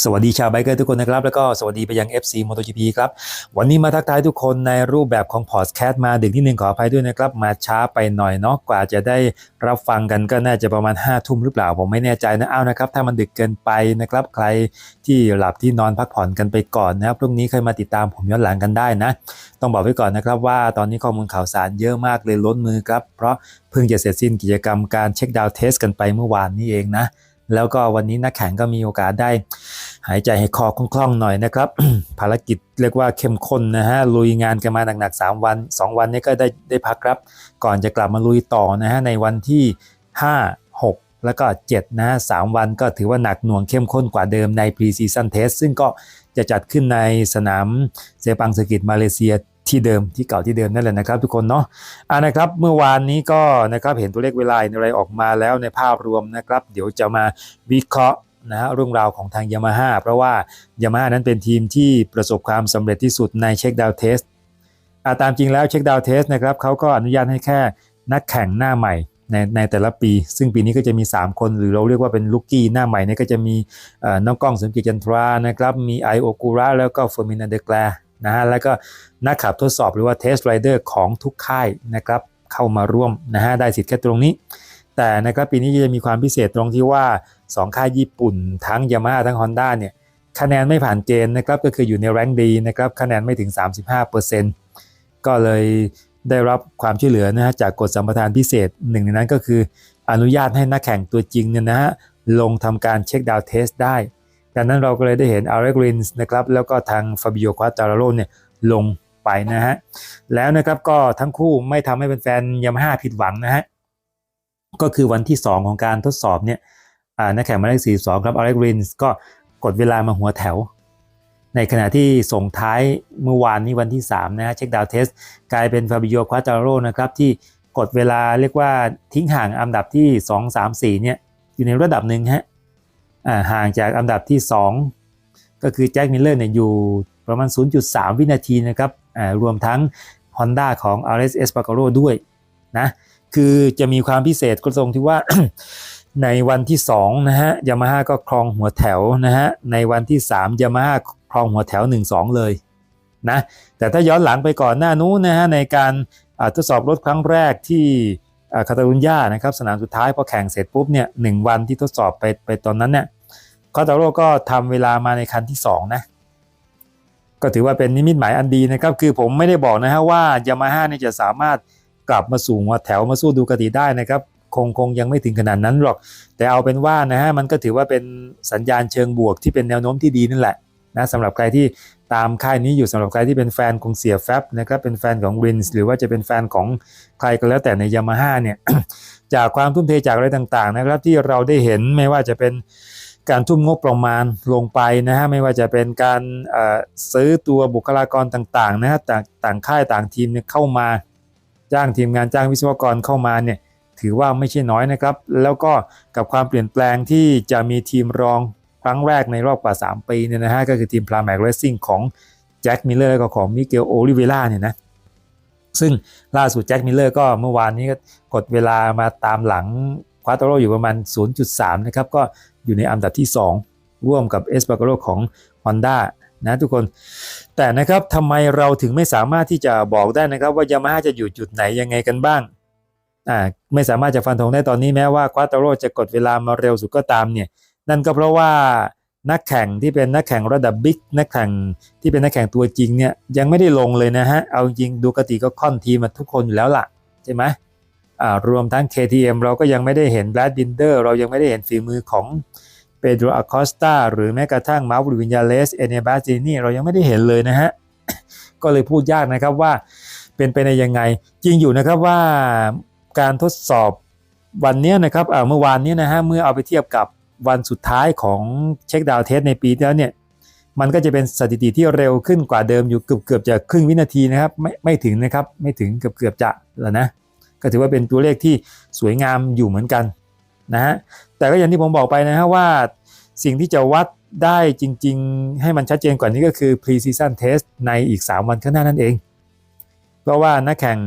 สวัสดีชาวไบเกอร์ทุกคนนะครับ แล้วก็สวัสดีไปยัง FC MotoGP ครับ วันนี้มาทักทายทุกคนในรูปแบบของพอดแคสต์มาดึกนิดนึงขออภัยด้วยนะครับ มาช้าไปหน่อยเนาะกว่าจะได้รับฟังกันก็น่าจะประมาณ5้าทุ่มหรือเปล่า ผมไม่แน่ใจนะ เอานะครับ ถ้ามันดึกเกินไปนะครับ ใครที่หลับที่นอนพักผ่อนกันไปก่อนนะครับพรุ่งนี้เคยมาติดตามผมย้อนหลังกันได้นะ ต้องบอกไว้ก่อนนะครับว่าตอนนี้ข้อมูลข่าวสารเยอะมากเลยล้นมือครับเพราะเพิ่งจะเสร็จสิ้นกิจกรรมการเช็คดาวเทสกันไปเมื่อวานนี้เองนะ แล้วก็วันนี้นักแข่งก็มีโอกาสได้ หายใจให้คอคล่องๆหน่อยนะครับ ภารกิจเรียกว่าเข้มข้นนะฮะลุยงานกันมาหนักๆ3วัน 2 วันนี้ก็ได้ได้พักครับ ก่อนจะกลับมาลุยต่อนะฮะในวันที่ 5 6 แล้วก็ 7 นะฮะ3วันก็ถือว่าหนักหน่วงเข้มข้นกว่าเดิมใน Pre-Season Test ซึ่งก็จะจัดขึ้นในสนามเซปังสกิตมาเลเซีย ที่เดิมที่เก่าที่เดิมนั่นแหละนะครับ ทุกคนเนาะอ่านะครับเมื่อวานนี้ก็นะครับเห็นตัวเลขเวลาอะไรออกมาแล้วในภาพรวมนะครับ เดี๋ยวจะมาวิเคราะห์นะฮะเรื่องราวของทางยามาฮ่าเพราะว่ายามาฮ่านั้นเป็นทีมที่ประสบความสำเร็จที่สุดในเช็คดาวเทสอ่าตามจริงแล้วเช็คดาวเทสนะครับเขาก็อนุญาตให้แค่นักแข่งหน้าใหม่ในในแต่ละปี ซึ่งปีนี้ก็จะมี 3 คน หรือเราเรียกว่าเป็นลูกกี้หน้าใหม่เนี่ยก็จะมีน้องกล้องสมจิตจันทรานะครับมีไอโอกูระแล้วก็เฟอร์มินาเดแกล นะฮะแล้วก็นักขับทดสอบหรือว่าเทสไรเดอร์ของทุกค่ายนะครับเข้ามาร่วมนะฮะได้สิทธิ์แค่ตรงนี้ แต่นะครับปีนี้จะมีความพิเศษตรงที่ว่า 2 ค่ายญี่ปุ่น ทั้งยามาฮ่าทั้ง Honda เนี่ยคะแนนไม่ผ่านเกณฑ์นะครับก็คืออยู่ในแรงดีนะครับคะแนนไม่ถึง 35%ก็เลยได้รับความช่วยเหลือนะฮะจากกฎสัมปทานพิเศษหนึ่งในนั้นก็คืออนุญาตให้นักแข่งตัวจริงเนี่ยนะฮะลงทำการเช็คดาวเทสได้ ดังนั้นเราก็เลยได้เห็นอาร์เรกรินส์นะครับแล้วก็ทางฟาบิโอควาตาราโรเนี่ยลงไปนะฮะแล้วนะครับก็ทั้งคู่ไม่ทำให้เป็นแฟนยามาฮ่าผิดหวังนะฮะก็คือวันที่ 2 ของการทดสอบเนี่ยนักแข่งหมายเลข42 ครับอาร์เรกรินส์ก็กดเวลามาหัวแถว ในขณะที่ส่งท้ายเมื่อวานนี้วันที่ 3 นะฮะเช็คดาวเทสกลายเป็นฟาบิโอควาตาโรนะครับที่กดเวลาเรียกว่าทิ้งห่างอันดับที่ 2 3 4เนี่ยอยู่ในระดับหนึ่งฮะ ห่างจากอันดับที่ 2 ก็คือแจ็คมิลเลอร์เนี่ยอยู่ประมาณ 0.3 วินาทีนะครับรวมทั้ง Honda ของ RS Espargaro ด้วยนะคือจะมีความพิเศษก็ตรงที่ว่าในวันที่2นะฮะยามาฮ่าก็ครองหัวแถวนะฮะในวันที่3ยามาฮ่าครองหัวแถว 1-2 เลยนะแต่ถ้าย้อนหลังไปก่อนหน้านู้นนะฮะในการทดสอบรถครั้งแรกที่ คาตาลุญญานะครับสนามสุดท้ายพอแข่งเสร็จปุ๊บเนี่ยหนึ่งวันที่ทดสอบไปไปตอนนั้นเนี่ยคาตาโร่ก็ทำเวลามาในคันที่2นะก็ถือว่าเป็นนิมิตหมายอันดีนะครับคือผมไม่ได้บอกนะฮะว่ายามาฮ่าเนี่ยจะสามารถกลับมาสู่หัวแถวมาสู้ดูกติได้นะครับคงคงยังไม่ถึงขนาดนั้นหรอก แต่เอาเป็นว่านะฮะมันก็ถือว่าเป็นสัญญาณเชิงบวกที่เป็นแนวโน้มที่ดีนั่นแหละนะสำหรับใครที่ ตามค่ายนี้อยู่สำหรับใครที่เป็นแฟนของเสียแฟบนะครับเป็นแฟนของรินส์หรือว่าจะเป็นแฟนของใครก็แล้วแต่ในยามาฮ่าเนี่ยจากความทุ่มเทจากอะไรต่างๆนะครับที่เราได้เห็นไม่ว่าจะเป็นการทุ่มงบประมาณลงไปนะฮะไม่ว่าจะเป็นการซื้อตัวบุคลากรต่างๆนะฮะต่างต่างค่ายต่างทีมเนี่ยเข้ามาจ้างทีมงานจ้างวิศวกรเข้ามาเนี่ยถือว่าไม่ใช่น้อยนะครับ แล้วก็กับความเปลี่ยนแปลงที่จะมีทีมรอง ครั้งแรกในรอบกว่า 3 ปีเนี่ยนะฮะก็คือทีมพลาแมกเรซิ่งของแจ็คมิลเลอร์แล้วก็ของมิเกลโอลิเวล่าเนี่ยนะซึ่งล่าสุดแจ็คมิลเลอร์ก็เมื่อวานนี้ก็กดเวลามาตามหลังควาโตโรอยู่ประมาณ 0.3 นะครับ ก็อยู่ในอันดับที่ 2 ร่วมกับเอสปาโกโรของ Honda นะทุกคน แต่นะครับทำไมเราถึงไม่สามารถที่จะบอกได้นะครับ ว่ายามาฮ่าจะอยู่จุดไหนยังไงกันบ้างอ่าไม่สามารถจะฟันธงได้ตอนนี้แม้ว่าควาโตโรจะกดเวลามาเร็วสุดก็ตามเนี่ย นั่นก็เพราะว่านักแข่งที่เป็นนักแข่งระดับบิ๊กนักแข่งที่เป็นนักแข่งตัวจริงเนี่ยยังไม่ได้ลงเลยนะฮะ เอาจริงดูกติก็ค่อนทีมาทุกคนอยู่แล้วล่ะ ใช่ไหมอ่ารวมทั้ง KTM เราก็ยังไม่ได้เห็นแบรดบินเดอร์เรายังไม่ได้เห็นฝีมือของเปโดรอคอสตาหรือแม้กระทั่งมาร์วิวินยาเลสเอเนบาซินี่เรายังไม่ได้เห็นเลยนะฮะ ก็เลยพูดยากนะครับว่าเป็นไปในยังไง จริงอยู่นะครับว่าการทดสอบวันนี้นะครับเมื่อวานนี้นะฮะเมื่อเอาไปเทียบกับ วันสุดท้ายของเช็คดาวน์เทสในปีแล้วเนี่ยมันก็จะเป็นสถิติที่เร็วขึ้นกว่าเดิมอยู่เกือบเกือบจะครึ่งวินาทีนะครับไม่ไม่ถึงนะครับไม่ถึงเกือบเกือบจะแล้วนะก็ถือว่าเป็นตัวเลขที่สวยงามอยู่เหมือนกันนะฮะแต่ก็อย่างที่ผมบอกไปนะฮะว่าสิ่งที่จะวัดได้จริง ๆ ให้มันชัดเจนกว่านี้ก็คือ pre-season test ในอีก 3 วันข้างหน้านั่นเอง เพราะว่านักแข่ง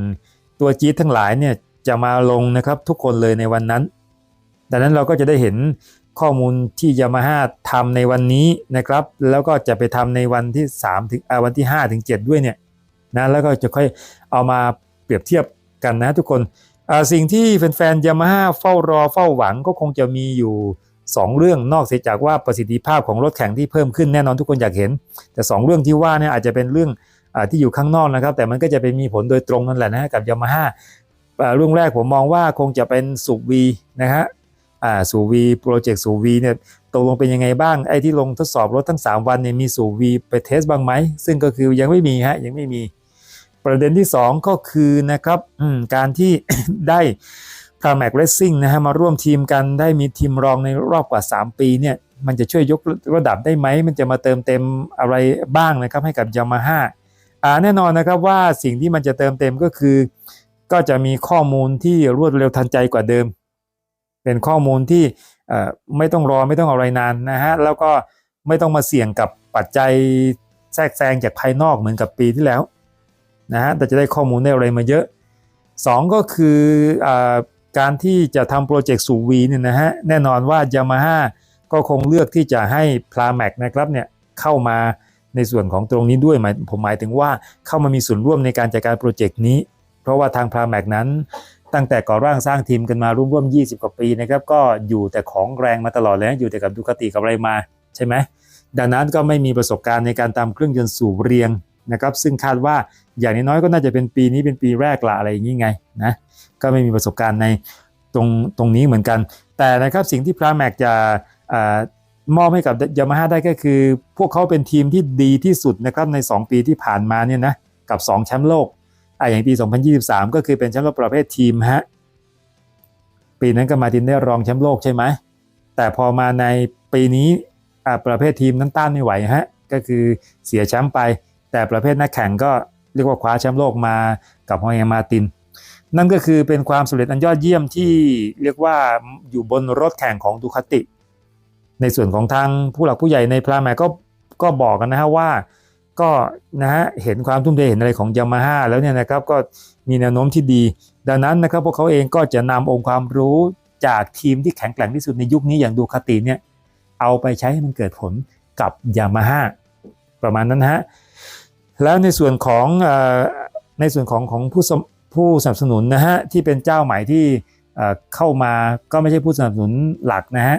ตัวจี๊ดทั้งหลายเนี่ยจะมาลงนะครับทุกคนเลยในวันนั้น ดังนั้นเราก็จะได้เห็น ข้อมูลที่ยามาฮ่าทำในวันนี้นะครับ แล้วก็จะไปทำในวันที่3ถึงวันที่5ถึง7ด้วยเนี่ยนะแล้วก็จะค่อยเอามาเปรียบเทียบกันนะทุกคนสิ่งที่แฟนๆยามาฮ่าเฝ้ารอเฝ้าหวังก็คงจะมีอยู่ 2 เรื่องนอกเสียจากว่าประสิทธิภาพของรถแข่งที่เพิ่มขึ้นแน่นอนทุกคนอยากเห็น แต่ 2 เรื่องที่ว่าเนี่ยอาจจะเป็นเรื่องอที่อยู่ข้างนอกนะครับ แต่มันก็จะไปมีผลโดยตรงนั่นแหละนะกับยามาฮ่าเรื่องแรกผมมองว่าคงจะเป็นสุวีนะฮะ อ่าสูวีโปรเจกต์สูวีเนี่ยตกลงเป็นยังไงบ้างไอ้ที่ลงทดสอบรถทั้ง 3 วันเนี่ยมีสูวีไปเทสบ้างไหม ซึ่งก็คือยังไม่มีฮะยังไม่มีประเด็นที่ 2 ก็คือนะครับการที่ได้พาแม็กเรซซิ่งนะฮะมาร่วมทีมกันได้มีทีมรองในรอบกว่า 3 ปีเนี่ยมันจะช่วยยกระดับได้ไหม มันจะมาเติมเต็มอะไรบ้างนะครับให้กับยามาฮ่าอ่าแน่นอนนะครับว่าสิ่งที่มันจะเติมเต็มก็คือ ก็จะมีข้อมูลที่รวดเร็วทันใจกว่าเดิม เป็นข้อมูลที่ไม่ต้องรอไม่ต้องอะไรนานนะฮะแล้วก็ไม่ต้องมาเสี่ยงกับปัจจัยแทรกแซงจากภายนอกเหมือนกับปีที่แล้วนะฮะแต่จะได้ข้อมูลได้อะไรมาเยอะ 2 ก็คืออการที่จะทำโปรเจกต์สูวีเนี่ยนะฮะแน่นอนว่ายามาฮ่าก็คงเลือกที่จะให้พลาแม็กนะครับเนี่ยเข้ามาในส่วนของตรงนี้ด้วยผมหมายถึงว่าเข้ามามีส่วนร่วมในการจัดการโปรเจกต์นี้ เพราะว่าทางพลาแม็กนั้น ตั้งแต่ก่อร่างสร้างทีมกันมาร่วมๆ20 กว่าปีนะครับก็อยู่แต่ของแรงมาตลอดเลยอยู่แต่กับดูคติกับอะไรมาใช่ไหมดังนั้นก็ไม่มีประสบการณ์ในการตามเครื่องยนต์สูบเรียงนะครับซึ่งคาดว่าอย่างน้อยก็น่าจะเป็นปีนี้เป็นปีแรกละอะไรอย่างนี้ไงนะก็ไม่มีประสบการณ์ในตรงตรงนี้เหมือนกัน แต่นะครับสิ่งที่พลาแม็กจะมอบให้กับยามาฮ่าได้ก็คือ พวกเขาเป็นทีมที่ดีที่สุดนะครับใน 2 ปีที่ผ่านมาเนี่ยนะกับ 2 แชมป์โลก อะอย่างปี 2023 ก็คือเป็นแชมป์โลกประเภททีมฮะปีนั้นก็มาตินได้รองแชมป์โลกใช่ไหมแต่พอมาในปีนี้อะประเภททีมนั้นต้านไม่ไหวฮะก็คือเสียแชมป์ไป แต่ประเภทนักแข่งก็เรียกว่าคว้าแชมป์โลกมากับฮอยมาติน นั่นก็คือเป็นความสำเร็จอันยอดเยี่ยมที่เรียกว่าอยู่บนรถแข่งของดูคาติ ในส่วนของทางผู้หลักผู้ใหญ่ในพราแมก็ก็บอกกันนะฮะว่า ก็นะฮะเห็นความทุ่มเทเห็นอะไรของยามาฮ่าแล้วเนี่ยนะครับก็มีแนวโน้มที่ดี ดังนั้นนะครับพวกเขาเองก็จะนำองค์ความรู้จากทีมที่แข็งแกร่งที่สุดในยุคนี้อย่างดูคาติเนี่ยเอาไปใช้ให้มันเกิดผลกับยามาฮ่าประมาณนั้นฮะแล้วในส่วนของในส่วนของของผู้ผู้สนับสนุนนะฮะที่เป็นเจ้าใหม่ที่เข้ามาก็ไม่ใช่ผู้สนับสนุนหลักนะฮะ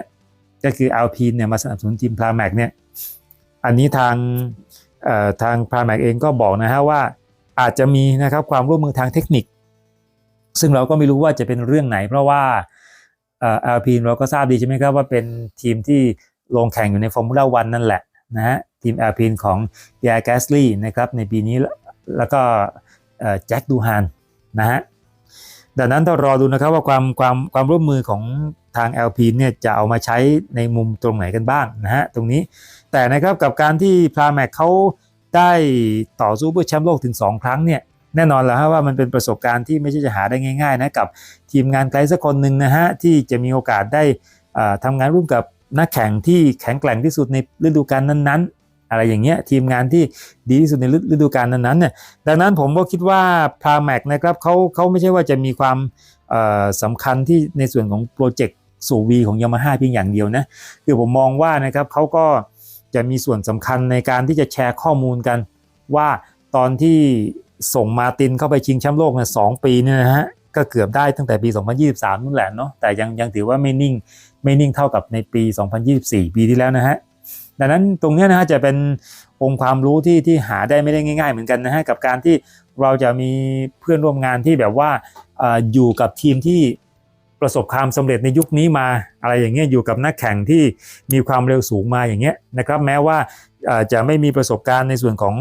ก็คืออัลพีนเนี่ยมาสนับสนุนทีมพราแมกเนี่ยอันนี้ทาง ทางพราแมกเองก็บอกนะฮะว่าอาจจะมีนะครับความร่วมมือทางเทคนิค ซึ่งเราก็ไม่รู้ว่าจะเป็นเรื่องไหน เพราะว่าอัลพีนเราก็ทราบดีใช่ไหมครับว่าเป็นทีมที่ลงแข่งอยู่ในฟอร์มูล่าวันนั่นแหละนะฮะทีมอัลพีนของเปียร์แกสลี่นะครับในปีนี้แล้วก็แจ็คดูฮานนะฮะดังนั้นต้องรอดูนะครับว่าความความความร่วมมือของ ทาง LP เนี่ยจะเอามาใช้ในมุมตรงไหนกันบ้างนะฮะตรงนี้แต่นะครับกับการที่พราแมกเขาได้ต่อสู้เพื่อแชมป์โลกถึง 2 ครั้งเนี่ยแน่นอนแล้วฮะว่ามันเป็นประสบการณ์ที่ไม่ใช่จะหาได้ง่ายๆนะกับทีมงานไกลสักคนหนึ่งนะฮะที่จะมีโอกาสได้ทำงานร่วมกับนักแข่งที่แข็งแกร่งที่สุดในฤดูกาลนั้นๆ อะไรอย่างเงี้ยทีมงานที่ดีที่สุดในฤดูกาลนั้นๆเนี่ยดังนั้นผมก็คิดว่าพราแมกนะครับเขาเขาไม่ใช่ว่าจะมีความสำคัญที่ในส่วนของโปรเจกต์ สู่วีของยามาฮ่าเพียงอย่างเดียวนะคือผมมองว่านะครับเขาก็จะมีส่วนสำคัญในการที่จะแชร์ข้อมูลกัน ว่าตอนที่ส่งมาตินเข้าไปชิงแชมป์โลกเนี่ยสปีเนี่ยนะฮะก็เกือบได้ตั้งแต่ปี 2023นั่นแหละเนาะแต่ยังยังถือว่าไม่นิ่งไม่นิ่งเท่ากับในปี 2024 ปีที่แล้วนะฮะดังนั้นตรงนี้นะฮะจะเป็นองค์ความรู้ที่ที่หาได้ไม่ได้ง่าย ๆ เหมือนกันนะฮะกับการที่เราจะมีเพื่อนร่วมงานที่แบบว่าออยู่กับทีมที่ ประสบความสำเร็จในยุคนี้มาอะไรอย่างเงี้ยอยู่กับนักแข่งที่มีความเร็วสูงมาอย่างเงี้ยนะครับแม้ว่าจะไม่มีประสบการณ์ในส่วนของ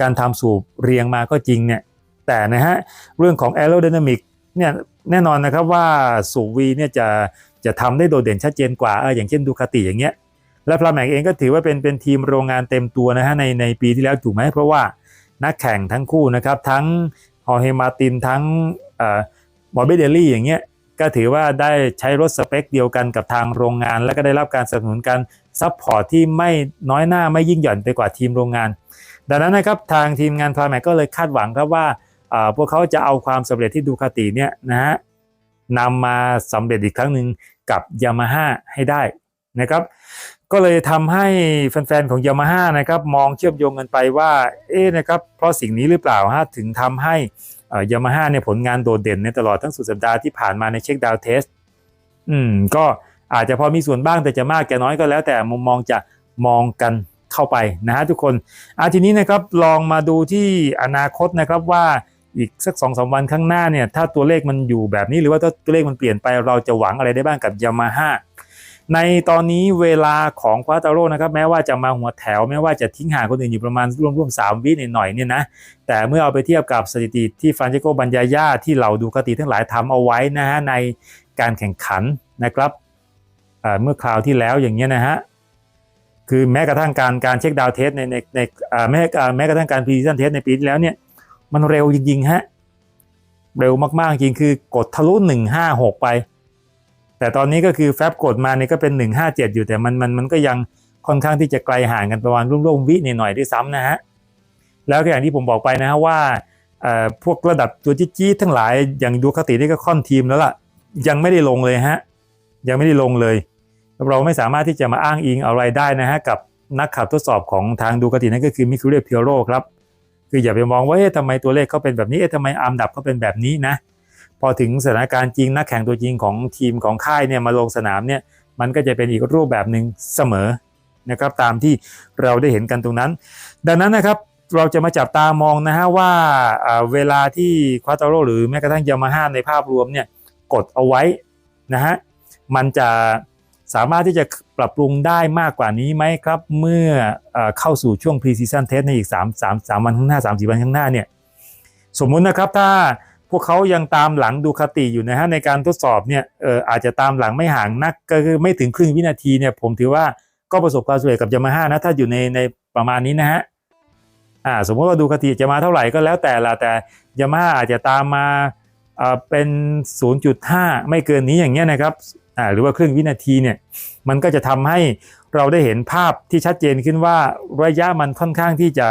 การทำสูบเรียงมาก็จริงเนี่ยแต่นะฮะเรื่องของ aerodynamic เนี่ยแน่นอนนะครับว่าสูบวีเนี่ยจะจะทำได้โดดเด่นชัดเจนกว่าเอออย่างเช่นดูคาติอย่างเงี้ยและพลาแมกเองก็ถือว่าเป็นเป็นทีมโรงงานเต็มตัวนะฮะในในปีที่แล้วถูกไหมเพราะว่านักแข่งทั้งคู่นะครับทั้งฮอเฮมาตินทั้งมอร์เบเดลลี่อย่างเงี้ย ก็ถือว่าได้ใช้รถสเปคเดียวกันกับทางโรงงาน และก็ได้รับการสนับสนุนการซัพพอร์ตที่ไม่น้อยหน้าไม่ยิ่งหย่อนไปกว่าทีมโรงงาน ดังนั้นนะครับทางทีมงานพาแมกก็เลยคาดหวังครับว่าพวกเขาจะเอาความสำเร็จที่ดูคาติเนี่ยนะฮะนำมาสำเร็จอีกครั้งหนึ่งกับยามาฮ่าให้ได้นะครับ ก็เลยทำให้แฟนๆของยามาฮ่านะครับมองเชื่อมโยงกันไปว่าเอ๊ะนะครับเพราะสิ่งนี้หรือเปล่าฮะถึงทำให้ ยามาฮ่าเนี่ยผลงานโดดเด่นในตลอดทั้งสุดสัปดาห์ที่ผ่านมาในเช็คดาวน์เทสอืมก็อาจจะพอมีส่วนบ้างแต่จะมากจะน้อยก็แล้ว แต่มุมมองจะมองกันเข้าไปนะฮะทุกคนอาทีนี้นะครับลองมาดูที่อนาคตนะครับว่าอีกสักสองสาวันข้างหน้าเนี่ยถ้าตัวเลขมันอยู่แบบนี้หรือว่าถ้าตัวเลขมันเปลี่ยนไปเราจะหวังอะไรได้บ้างกับยามาฮ่า ในตอนนี้เวลาของควาตาโร่นะครับแม้ว่าจะมาหัวแถวแม้ว่าจะทิ้งห่างคนอื่นอยู่ประมาณร่วมๆสามวิหน่อยๆเนี่ยนะแต่เมื่อเอาไปเทียบกับสถิติที่ฟรานเจโกบัญญาย่าที่เหล่าดูคติทั้งหลายทำเอาไว้นะฮะในการแข่งขันนะครับเมื่อคราวที่แล้วอย่างเงี้ยนะฮะคือแม้กระทั่งการการเช็คดาวเทสในในในแม้แม้กระทั่งการพรีเซนเทสในปีที่แล้วเนี่ยมันเร็วจริงๆฮะเร็วมากๆจริงคือกดทะลุ156ไป แต่ตอนนี้ก็คือแฟบกดมาเนี่ยก็เป็น 157 อยู่แต่มันมันมันก็ยังค่อนข้างที่จะไกลห่างกันประมาณร่วมๆวิหน่อยๆด้วยซ้ำนะฮะแล้วก็อย่างที่ผมบอกไปนะฮะว่าพวกระดับตัวจี้ๆทั้งหลายอย่างดูคตินี่ก็ค่อนทีมแล้วล่ะ ยังไม่ได้ลงเลยฮะยังไม่ได้ลงเลย เราไม่สามารถที่จะมาอ้างอิงอะไรได้นะฮะกับนักขับทดสอบของทางดูคตินั่นก็คือมิคุเรเพียโรครับคืออย่าไปมองว่าเอ๊ะทำไมตัวเลขเขาเป็นแบบนี้เอ๊ะทำไมอาร์มดับเขาเป็นแบบนี้นะ พอถึงสถานการณ์จริงนักแข่งตัวจริงของทีมของค่ายเนี่ยมาลงสนามเนี่ยมันก็จะเป็นอีกรูปแบบหนึ่งเสมอนะครับตามที่เราได้เห็นกันตรงนั้น ดังนั้นนะครับเราจะมาจับตามองนะฮะว่าเวลาที่ควาตาโรหรือแม้กระทั่งยามาฮ่าในภาพรวมเนี่ยกดเอาไว้นะฮะมันจะสามารถที่จะปรับปรุงได้มากกว่านี้ไหมครับ เมื่อเข้าสู่ช่วง pre-season test ในอีก 3 3 3วันข้างหน้า 3 4 วันข้างหน้าเนี่ยสมมุตินะครับถ้า พวกเขายังตามหลังดูคติอยู่นะฮะในการทดสอบเนี่ยเอออาจจะตามหลังไม่ห่างนักก็คือไม่ถึงครึ่งวินาทีเนี่ยผมถือว่าก็ประสบความสำเร็จกับยามาฮ่านะถ้าอยู่ในในประมาณนี้นะฮะอ่าสมมติว่าดูคติจะมาเท่าไหร่ก็แล้วแต่ละแต่ยามาฮ่าอาจจะตามมาอ่าเป็น 0.5 ไม่เกินนี้อย่างเงี้ยนะครับอ่าหรือว่าครึ่งวินาทีเนี่ยมันก็จะทำให้เราได้เห็นภาพที่ชัดเจนขึ้นว่าระยะมันค่อนข้างที่จะ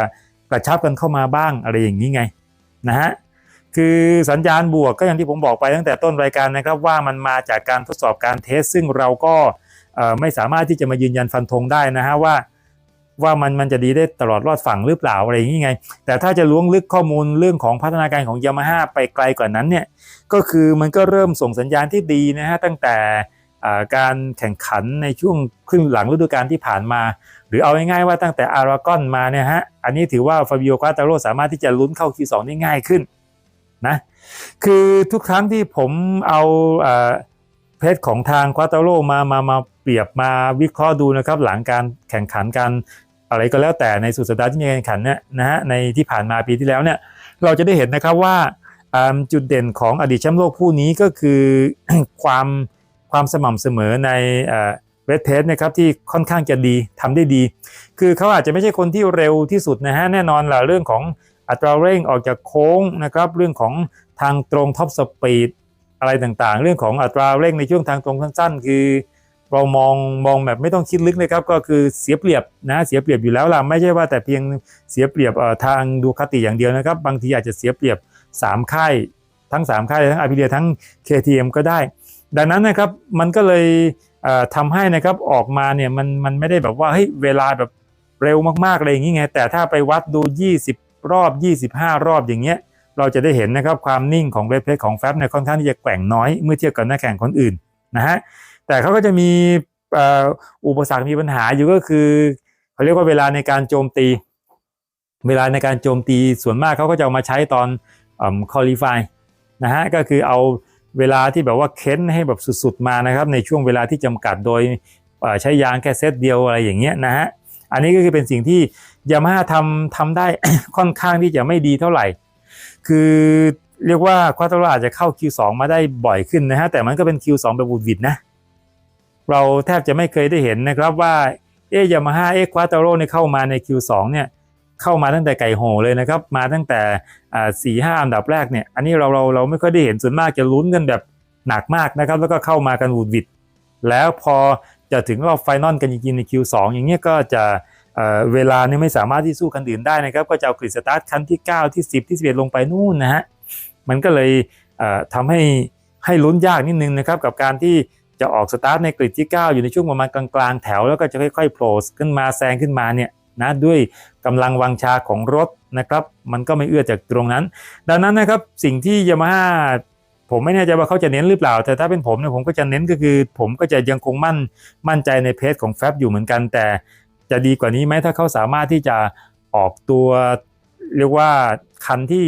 กระชับกันเข้ามาบ้างอะไรอย่างนี้ไงนะฮะ คือสัญญาณบวกก็อย่างที่ผมบอกไปตั้งแต่ต้นรายการนะครับ ว่ามันมาจากการทดสอบการเทส ซึ่งเราก็ไม่สามารถที่จะมายืนยันฟันธงได้นะฮะว่าว่ามันมันจะดีได้ตลอดรอดฝั่งหรือเปล่าอะไรอย่างนี้ไง แต่ถ้าจะล้วงลึกข้อมูลเรื่องของพัฒนาการของยามาฮ่าไปไกลกว่านั้นเนี่ยก็คือมันก็เริ่มส่งสัญญาณที่ดีนะฮะตั้งแต่การแข่งขันในช่วงครึ่งหลังฤดูกาลที่ผ่านมา หรือเอาง่ายๆว่าตั้งแต่อารากอนมาเนี่ยฮะอันนี้ถือว่าฟาบิโอควาตาโรสามารถที่จะลุ้นเข้าคีสองได้ง่ายขึ้น นะคือทุกครั้งที่ผมเอาเพจของทางควาตาโรมามามาเปรียบมาวิเคราะห์ดูนะครับหลังการแข่งขันการอะไรก็แล้วแต่ในสุดสัปดาห์ที่มีการแข่งขันเนี่ยนะฮะในที่ผ่านมาปีที่แล้วเนี่ยเราจะได้เห็นนะครับว่าจุดเด่นของอดีตแชมป์โลกผู้นี้ก็คือความความสม่ำเสมอในเวทเทสนะครับที่ค่อนข้างจะดีทำได้ดี คือเขาอาจจะไม่ใช่คนที่เร็วที่สุดนะฮะแน่นอนแหละเรื่องของ อัตราเร่งออกจากโค้งนะครับเรื่องของทางตรงท็อปสปีดอะไรต่างๆ เรื่องของอัตราเร่งในช่วงทางตรงสั้นๆ คือ เรามองมองแบบไม่ต้องคิดลึกเลยครับก็คือเสียเปรียบนะเสียเปรียบอยู่แล้วล่ะไม่ใช่ว่าแต่เพียงเสียเปรียบทางดูคติอย่างเดียวนะครับ บางทีอาจจะเสียเปรียบ3ค่ายทั้ง3ค่ายทั้งอาพิเลียทั้ง KTM ก็ได้ ดังนั้นนะครับมันก็เลยทำให้นะครับออกมาเนี่ยมันมันไม่ได้แบบว่าเฮ้ยเวลาแบบเร็วมากๆอะไรอย่างงี้ไงแต่ถ้าไปวัดดู 20 รอบ 25 รอบอย่างเงี้ยเราจะได้เห็นนะครับความนิ่งของเรดเพลของแฟบเนี่ยค่อนข้างที่จะแกว่งน้อยเมื่อเทียบกับนักแข่งคนอื่นนะฮะแต่เขาก็จะมีอุปสรรคมีปัญหาอยู่ก็คือเขาเรียกว่าเวลาในการโจมตี เวลาในการโจมตีส่วนมากเขาก็จะเอามาใช้ตอนคอลี่ไฟนะฮะก็คือเอาเวลาที่แบบว่าเค้นให้แบบสุดๆมานะครับในช่วงเวลาที่จำกัดโดยใช้ยางแค่เซตเดียวอะไรอย่างเงี้ยนะฮะอันนี้ก็คือเป็นสิ่งที่ ยามาฮ่าทำทำได้ ค่อนข้างที่จะไม่ดีเท่าไหร่ คือเรียกว่าควาตาโรอาจจะเข้า Q2 มาได้บ่อยขึ้นนะฮะ แต่มันก็เป็น Q2 แบบบูดวิดนะ เราแทบจะไม่เคยได้เห็นนะครับว่า เอ๊ยามาฮ่าเอ๊ควาตาโร่เนี่ยเข้ามาใน Q2 เนี่ยเข้ามาตั้งแต่ไก่โหเลยนะครับ มาตั้งแต่สี่ห้าอันดับแรกเนี่ย อันนี้เราเราเราไม่ค่อยได้เห็นส่วนมากจะลุ้นกันแบบหนักมากนะครับ แล้วก็เข้ามากันวูดวิดแล้วพอจะถึงรอบไฟนอลกันจริงๆใน Q2 อย่างเงี้ยก็จะ เวลาเนี่ยไม่สามารถที่สู้คันอื่นได้นะครับ ก็จะเอากริดสตาร์ทคันที่ 9 ที่ 10 ที่ 11 ลงไปนู่นนะฮะมันก็เลยทำให้ให้ลุ้นยากนิดนึงนะครับกับการที่จะออกสตาร์ทในกริดที่ 9 อยู่ในช่วงประมาณกลางๆแถว แล้วก็จะค่อยๆโผล่ขึ้นมาแซงขึ้นมาเนี่ยนะด้วยกำลังวังชาของรถนะครับ มันก็ไม่เอื้อจากตรงนั้น ดังนั้นนะครับสิ่งที่ยามาฮ่าผมไม่แน่ใจว่าเขาจะเน้นหรือเปล่า แต่ถ้าเป็นผมเนี่ยผมก็จะเน้นก็คือ ผมก็จะยังคงมั่นมั่นใจในเพจของแฟบอยู่เหมือนกันแต่ จะดีกว่านี้ไหมถ้าเขาสามารถที่จะออกตัวเรียกว่าคันที่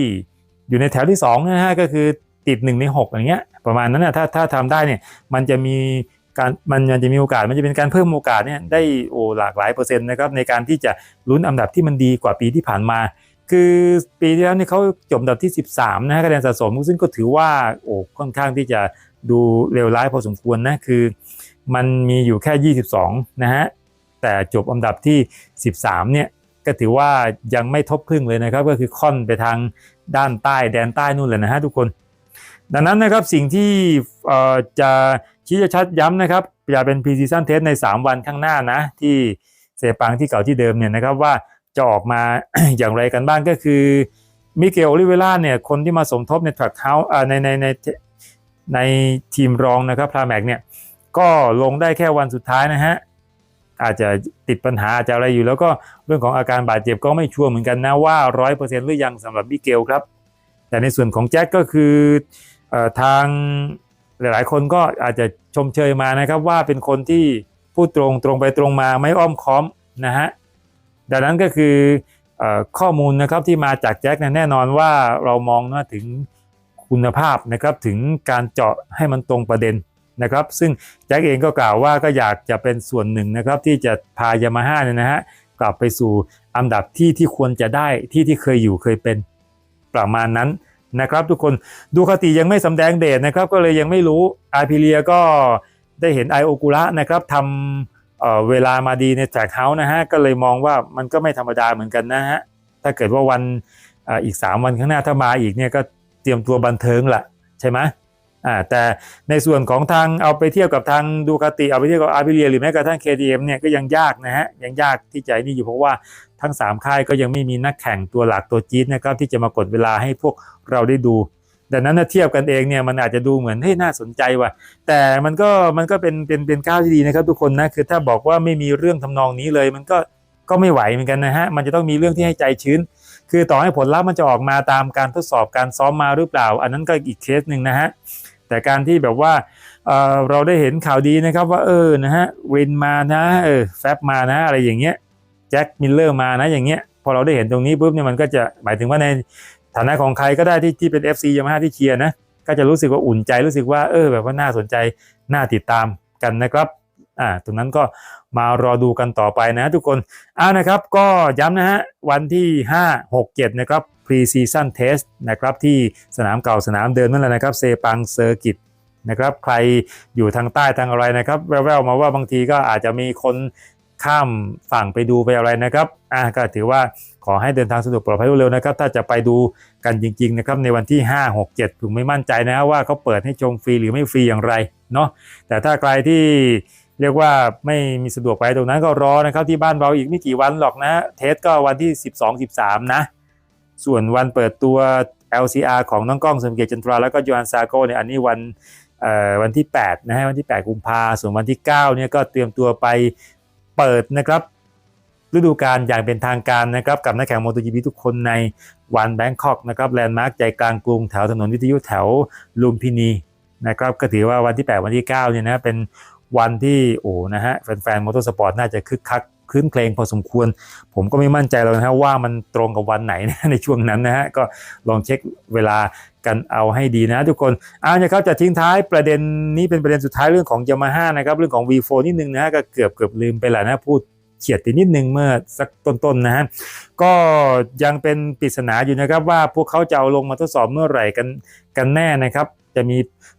อยู่ในแถวที่2นะฮะก็คือติด 1 ใน 6 อย่างเงี้ยประมาณนั้นนะถ้าถ้าทำได้เนี่ยมันจะมีการมันมันจะมีโอกาสมันจะเป็นการเพิ่มโอกาสเนี่ยได้โอ้หลากหลายเปอร์เซ็นต์นะครับในการที่จะลุ้นอันดับที่มันดีกว่าปีที่ผ่านมา คือปีที่แล้วเนี่ยเขาจบอันดับที่ 13นะฮะคะแนนสะสมซึ่งก็ถือว่าโอ้ค่อนข้างที่จะดูเลวร้ายพอสมควรนะคือ มันมีอยู่แค่ 22 นะฮะ แต่จบอันดับที่ 13 เนี่ยก็ถือว่ายังไม่ทบครึ่งเลยนะครับ ก็คือค่อนไปทางด้านใต้แดนใต้นู่นเลยนะฮะทุกคน ดังนั้นนะครับสิ่งที่จะชี้จะชัดย้ำนะครับจะเป็น pre-season test ใน 3 วันข้างหน้านะ ที่เซปังที่เก่าที่เดิมเนี่ยนะครับว่าจะออกมาอย่างไรกันบ้างก็คือมิเกลโอลิเวล่าเนี่ยคนที่มาสมทบในทรัคเฮาส์ในในในในทีมรองนะครับพราแมกเนี่ยก็ลงได้แค่วันสุดท้ายนะฮะ อาจจะติดปัญหาอาจจะอะไรอยู่ แล้วก็เรื่องของอาการบาดเจ็บก็ไม่ชัวร์เหมือนกันนะว่า100%หรือยังสำหรับมิเกลครับ แต่ในส่วนของแจ็คก็คืออทางหลาย ๆ คนก็อาจจะชมเชยมานะครับว่าเป็นคนที่พูดตรงตรงไปตรงมาไม่อ้อมค้อมนะฮะดังนั้นก็คืออข้อมูลนะครับที่มาจากแจ็คเนี่ยแน่นอนว่าเรามองว่าถึงคุณภาพนะครับถึงการเจาะให้มันตรงประเด็น นะครับ ซึ่งแจ็คเองก็กล่าวว่าก็อยากจะเป็นส่วนหนึ่งนะครับ ที่จะพายามาฮ่าเนี่ยนะฮะกลับไปสู่อันดับที่ที่ควรจะได้ที่ที่เคยอยู่เคยเป็นประมาณนั้นนะครับ ทุกคนดูคติยังไม่สำแดงเดชนะครับ ก็เลยยังไม่รู้อาพิเลียก็ได้เห็นไอโอกุระนะครับทำเเวลามาดีในแท็กเฮาส์นะฮะก็เลยมองว่ามันก็ไม่ธรรมดาเหมือนกันนะฮะถ้าเกิดว่าวันออีก 3 วันข้างหน้าถ้ามาอีกเนี่ยก็เตรียมตัวบันเทิงละใช่ไหม อ่าแต่ในส่วนของทางเอาไปเทียบกับทางดูคาติเอาไปเทียบกับอาพิเลียหรือแม้กระทั่ง KTM เนี่ยก็ยังยากนะฮะยังยากที่จะนี่อยู่เพราะว่าทั้ง 3 ค่ายก็ยังไม่มีนักแข่งตัวหลักตัวจี๊ดนะครับที่จะมากดเวลาให้พวกเราได้ดูดังนั้นเทียบกันเองเนี่ยมันอาจจะดูเหมือนเฮ้ยน่าสนใจว่ะแต่มันก็มันก็เป็นเป็นเป็นก้าวที่ดีนะครับ ทุกคนนะคือถ้าบอกว่าไม่มีเรื่องทำนองนี้เลย มันก็ก็ไม่ไหวเหมือนกันนะฮะมันจะต้องมีเรื่องที่ให้ใจชื้น คือต่อให้ผลลัพธ์มันจะออกมาตามการทดสอบการซ้อมมาหรือเปล่า อันนั้นก็อีกเคสหนึ่งนะฮะ แต่การที่แบบว่าเเราได้เห็นข่าวดีนะครับว่าเออนะฮะวินมานะเออแฟบมานะอะไรอย่างเงี้ยแจ็คมิลเลอร์มานะอย่างเงี้ยพอเราได้เห็นตรงนี้ปุ๊บเนี่ยมันก็จะหมายถึงว่าในฐานะของใครก็ได้ที่ที่เป็น FC ยามาฮ่าที่เชียร์นะก็จะรู้สึกว่าอุ่นใจรู้สึกว่าเออแบบว่าน่าสนใจน่าติดตามกันนะครับ อ่าตรงนั้นก็มารอดูกันต่อไปนะทุกคนอ้านะครับก็ย้ำนะฮะวันที่ 5 6 7 นะครับ Pre-season test นะครับที่สนามเก่าสนามเดิมนั่นแหละนะครับเซปังเซอร์กิตนะครับใครอยู่ทางใต้ทางอะไรนะครับแววๆมาว่าบางทีก็อาจจะมีคนข้ามฝั่งไปดูไปอะไรนะครับอ่าก็ถือว่าขอให้เดินทางสะดวกปลอดภัยเร็วๆนะครับ ถ้าจะไปดูกันจริงๆนะครับในวันที่ 5 6 7 ผมไม่มั่นใจนะว่าเขาเปิดให้ชมฟรีหรือไม่ฟรีอย่างไรเนาะแต่ถ้าใครที่ เรียกว่าไม่มีสะดวกไปตรงนั้นก็รอนะครับที่บ้านเราอีกไม่กี่วันหรอกนะ เทสก็วันที่ 12-13 นะ ส่วนวันเปิดตัว LCR ของน้องกล้องสมเกียรติจันทราแล้วก็ยูอันซาโกเนี่ยอันนี้วันวันที่8นะฮะวันที่ 8 กุมภาส่วนวันที่ 9 เนี่ยก็เตรียมตัวไปเปิดนะครับฤดูกาลอย่างเป็นทางการนะครับกับนักแข่ง MotoGP ทุกคนในวันแบงคอกนะครับแลนด์มาร์กใจกลางกรุงแถวถนนวิทยุแถวลุมพินีนะครับก็ถือว่าวันที่ 8 วันที่ 9 เนี่ยนะเป็น วันที่โอ้นะฮะแฟนๆมอเตอร์สปอร์ตน่าจะคึกคักคลื้นเพลงพอสมควร ผมก็ไม่มั่นใจแล้วนะฮะว่ามันตรงกับวันไหนนะในช่วงนั้นนะฮะก็ลองเช็คเวลากันเอาให้ดีนะทุกคนเอาเนี่ยครับจะทิ้งท้ายประเด็นนี้เป็นประเด็นสุดท้ายเรื่องของ Yamaha นะครับเรื่องของ V4 นิดนึงนะฮะก็เกือบเกือบลืมไปแล้วนะพูดเฉียดไปนิดนึงเมื่อสักต้นๆนะฮะก็ยังเป็นปริศนาอยู่นะครับว่าพวกเขาจะเอาลงมาทดสอบเมื่อไหร่กันกันแน่นะครับ จะมี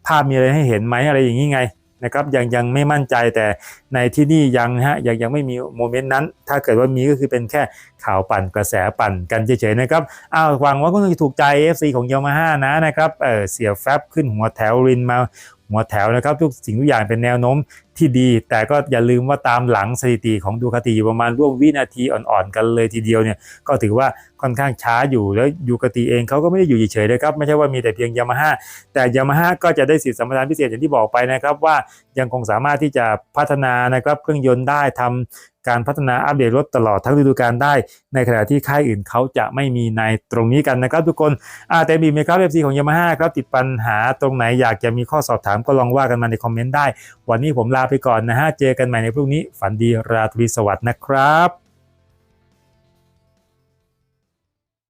ภาพมีอะไรให้เห็นไหมอะไรอย่างนี้ไง นะครับยังยังไม่มั่นใจแต่ในที่นี่ยังฮะยังยังไม่มีโมเมนต์นั้น ถ้าเกิดว่ามีก็คือเป็นแค่ข่าวปั่นกระแสปั่นกันเฉยๆนะครับอ้าวหวังว่าก็จะถูกใจ FC ของยามาฮ่านะนะครับเออเสียแฟบขึ้นหัวแถวรินมา หัวแถวนะครับทุกสิ่งทุกอย่างเป็นแนวโน้มที่ดี แต่ก็อย่าลืมว่าตามหลังสถิติของดูคาติอยู่ประมาณร่วมวินาทีอ่อนๆกันเลยทีเดียวเนี่ยก็ถือว่าค่อนข้างช้าอยู่แล้วดูคาติเองเขาก็ไม่ได้อยู่เฉยๆนะครับไม่ใช่ว่ามีแต่เพียงยามาฮ่าแต่ยามาฮ่าก็จะได้สิทธิสัมปทานพิเศษอย่างที่บอกไปนะครับว่ายังคงสามารถที่จะพัฒนานะครับเครื่องยนต์ได้ทำ การพัฒนาอัปเดตรถตลอดทั้งฤดูกาลได้ ในขณะที่ค่ายอื่นเขาจะไม่มีในตรงนี้กันนะครับทุกคนอาแต่มีไหมครับซีของยามาฮ่าครับติดปัญหาตรงไหนอยากจะมีข้อสอบถามก็ลองว่ากันมาในคอมเมนต์ได้ วันนี้ผมลาไปก่อนนะฮะเจอกันใหม่ในพรุ่งนี้ฝันดีราตรีสวัสดิ์นะครับ